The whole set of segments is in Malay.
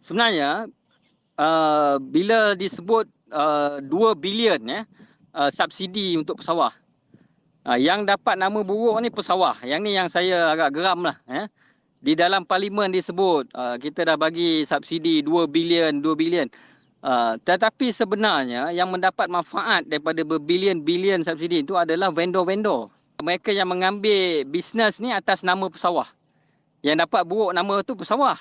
sebenarnya uh, bila disebut uh, 2 bilion ya uh, subsidi untuk pesawah. Uh, yang dapat nama buruk ni pesawah. Yang ni yang saya agak geram lah. Ya. Di dalam parlimen disebut uh, kita dah bagi subsidi 2 bilion, 2 bilion. Uh, tetapi sebenarnya yang mendapat manfaat daripada berbilion-bilion subsidi itu adalah vendor-vendor. Mereka yang mengambil bisnes ni atas nama pesawah. Yang dapat buruk nama tu pesawah.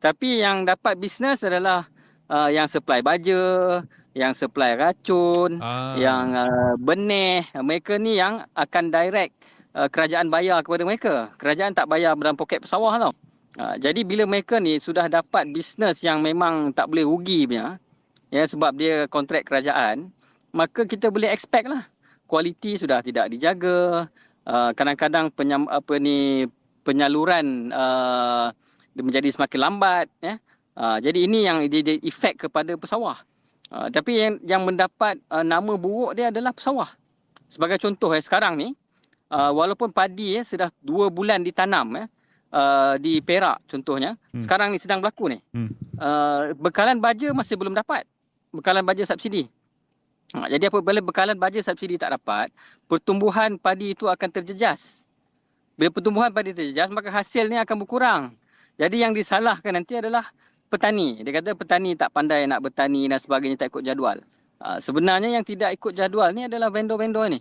Tapi yang dapat bisnes adalah uh, yang supply baja, yang supply racun, Ah. yang uh, benih. Mereka ni yang akan direct uh, kerajaan bayar kepada mereka. Kerajaan tak bayar dalam poket pesawah tau. Uh, jadi bila mereka ni sudah dapat bisnes yang memang tak boleh rugi punya, ya sebab dia kontrak kerajaan, maka kita boleh expect lah kualiti sudah tidak dijaga. Uh, kadang-kadang penyam, apa ni penyaluran uh, dia menjadi semakin lambat ya. Uh, jadi ini yang dia, dia efek kepada pesawah. Uh, tapi yang yang mendapat uh, nama buruk dia adalah pesawah. Sebagai contoh eh sekarang ni uh, walaupun padi eh sudah dua bulan ditanam eh uh, di Perak contohnya, Hmm. sekarang ni sedang berlaku ni. Hmm. Uh, bekalan baja masih belum dapat. Bekalan baja subsidi. Ha, jadi apabila bekalan baja subsidi tak dapat, pertumbuhan padi itu akan terjejas. Bila pertumbuhan padi terjejas, maka hasilnya akan berkurang. Jadi yang disalahkan nanti adalah petani. Dia kata petani tak pandai nak bertani dan sebagainya, tak ikut jadual. Ha, sebenarnya yang tidak ikut jadual ni adalah vendor-vendor ni.